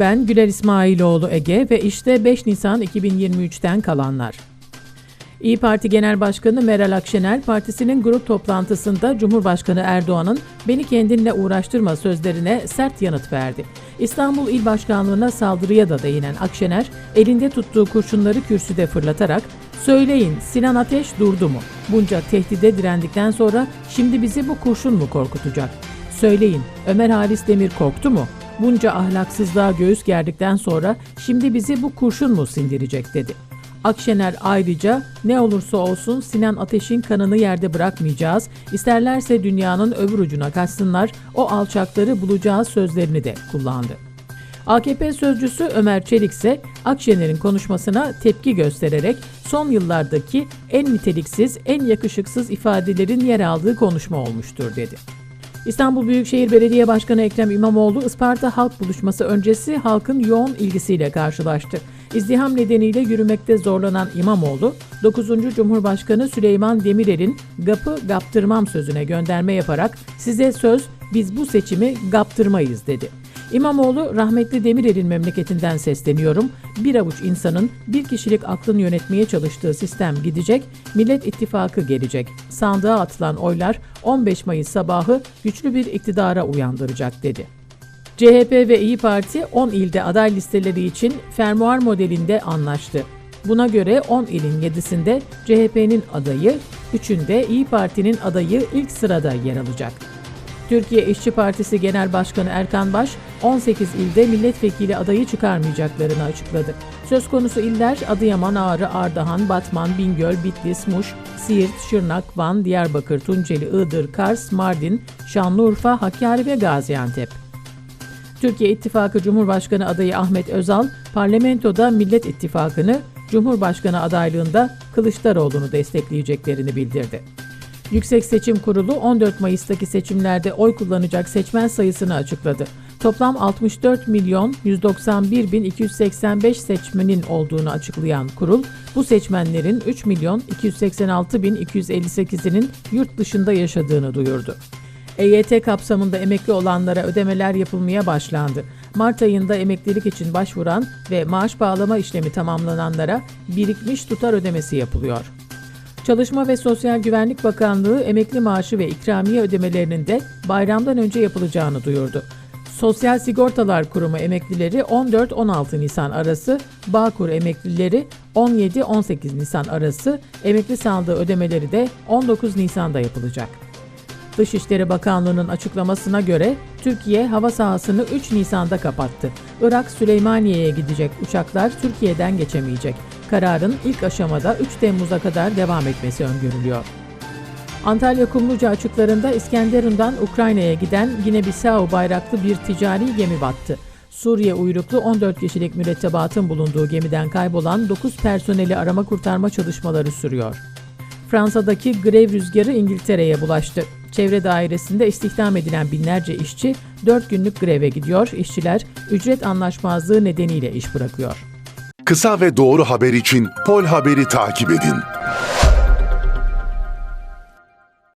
Ben Güler İsmailoğlu Ege ve işte 5 Nisan 2023'ten kalanlar. İyi Parti Genel Başkanı Meral Akşener, partisinin grup toplantısında Cumhurbaşkanı Erdoğan'ın beni kendinle uğraştırma sözlerine sert yanıt verdi. İstanbul İl Başkanlığı'na saldırıya da değinen Akşener, elinde tuttuğu kurşunları kürsüde fırlatarak Söyleyin Sinan Ateş durdu mu? Bunca tehdide direndikten sonra şimdi bizi bu kurşun mu korkutacak? Söyleyin Ömer Halis Demir korktu mu? Bunca ahlaksızlığa göğüs gerdikten sonra şimdi bizi bu kurşun mu sindirecek dedi. Akşener ayrıca ne olursa olsun Sinan Ateş'in kanını yerde bırakmayacağız, isterlerse dünyanın öbür ucuna kaçsınlar, o alçakları bulacağız sözlerini de kullandı. AKP sözcüsü Ömer Çelik ise Akşener'in konuşmasına tepki göstererek son yıllardaki en niteliksiz, en yakışıksız ifadelerin yer aldığı konuşma olmuştur dedi. İstanbul Büyükşehir Belediye Başkanı Ekrem İmamoğlu Isparta Halk Buluşması öncesi halkın yoğun ilgisiyle karşılaştı. İzdiham nedeniyle yürümekte zorlanan İmamoğlu, 9. Cumhurbaşkanı Süleyman Demirel'in gapı gaptırmam sözüne gönderme yaparak size söz biz bu seçimi gaptırmayız dedi. İmamoğlu rahmetli Demirel'in memleketinden sesleniyorum. Bir avuç insanın bir kişilik aklın yönetmeye çalıştığı sistem gidecek, Millet İttifakı gelecek. Sandığa atılan oylar 15 Mayıs sabahı güçlü bir iktidara uyandıracak dedi. CHP ve İyi Parti 10 ilde aday listeleri için fermuar modelinde anlaştı. Buna göre 10 ilin 7'sinde CHP'nin adayı, 3'ünde İyi Parti'nin adayı ilk sırada yer alacak. Türkiye İşçi Partisi Genel Başkanı Erkan Baş, 18 ilde milletvekili adayı çıkarmayacaklarını açıkladı. Söz konusu iller Adıyaman, Ağrı, Ardahan, Batman, Bingöl, Bitlis, Muş, Siirt, Şırnak, Van, Diyarbakır, Tunceli, Iğdır, Kars, Mardin, Şanlıurfa, Hakkari ve Gaziantep. Türkiye İttifakı Cumhurbaşkanı adayı Ahmet Özal, parlamentoda Millet İttifakı'nı, Cumhurbaşkanı adaylığında Kılıçdaroğlu'nu destekleyeceklerini bildirdi. Yüksek Seçim Kurulu 14 Mayıs'taki seçimlerde oy kullanacak seçmen sayısını açıkladı. Toplam 64 milyon 191 bin 285 seçmenin olduğunu açıklayan kurul, bu seçmenlerin 3 milyon 286 bin 258'inin yurt dışında yaşadığını duyurdu. EYT kapsamında emekli olanlara ödemeler yapılmaya başlandı. Mart ayında emeklilik için başvuran ve maaş bağlama işlemi tamamlananlara birikmiş tutar ödemesi yapılıyor. Çalışma ve Sosyal Güvenlik Bakanlığı emekli maaşı ve ikramiye ödemelerinin de bayramdan önce yapılacağını duyurdu. Sosyal Sigortalar Kurumu emeklileri 14-16 Nisan arası, Bağkur emeklileri 17-18 Nisan arası, emekli sandığı ödemeleri de 19 Nisan'da yapılacak. Dışişleri Bakanlığı'nın açıklamasına göre Türkiye hava sahasını 3 Nisan'da kapattı. Irak Süleymaniye'ye gidecek uçaklar Türkiye'den geçemeyecek. Kararın ilk aşamada 3 Temmuz'a kadar devam etmesi öngörülüyor. Antalya Kumluca açıklarında İskenderun'dan Ukrayna'ya giden Gine-Bissau bayraklı bir ticari gemi battı. Suriye uyruklu 14 kişilik mürettebatın bulunduğu gemiden kaybolan 9 personeli arama kurtarma çalışmaları sürüyor. Fransa'daki grev rüzgarı İngiltere'ye bulaştı. Çevre dairesinde istihdam edilen binlerce işçi 4 günlük greve gidiyor. İşçiler ücret anlaşmazlığı nedeniyle iş bırakıyor. Kısa ve doğru haber için Pol Haber'i takip edin.